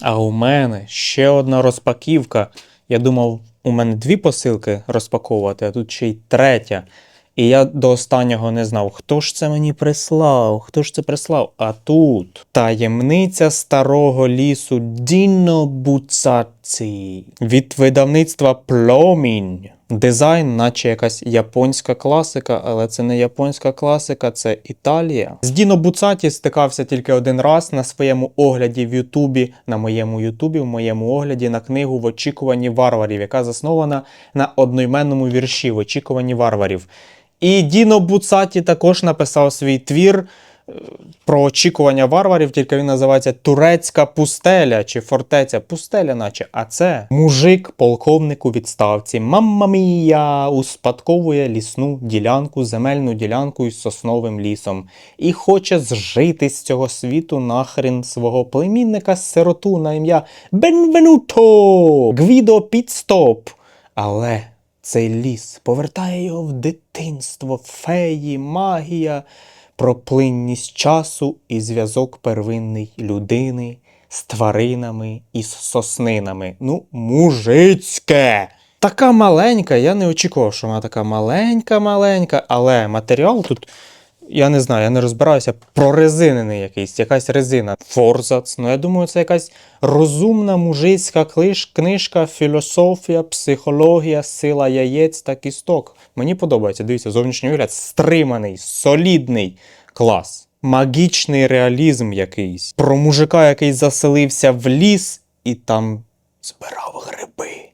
А у мене ще одна розпаківка. Я думав, у мене дві посилки розпаковувати, а тут ще й третя. І я до останнього не знав, хто ж це мені прислав, хто ж це прислав. А тут таємниця старого лісу Діно Буцаці від видавництва Пломінь. Дизайн, наче якась японська класика, але це не японська класика, це Італія. З Діно Буцаті стикався тільки один раз на своєму огляді в Ютубі, на моєму Ютубі, в моєму огляді на книгу в очікуванні варварів, яка заснована на одноіменному вірші в очікуванні варварів. І Діно Буцаті також написав свій твір про очікування варварів, тільки він називається Турецька пустеля чи фортеця пустеля, наче. А це мужик, полковник у відставці. Мамма мія успадковує лісну ділянку, земельну ділянку із сосновим лісом. І хоче зжити з цього світу нахрін свого племінника сироту на ім'я Бенвенуто Гвідо Підстоп. Але цей ліс повертає його в дитинство, феї, магія, проплинність часу і зв'язок первинний людини з тваринами і з соснинами. Ну, мужицьке! Така маленька, я не очікував, що вона така маленька-маленька, але матеріал тут, я не знаю, я не розбираюся, прорезинений якийсь, якась резина. Форзац. Ну, я думаю, це якась розумна мужицька книжка, філософія, психологія, сила яєць та кісток. Мені подобається. Дивіться, зовнішній вигляд стриманий, солідний клас. Магічний реалізм якийсь. Про мужика, який заселився в ліс і там збирав гриби.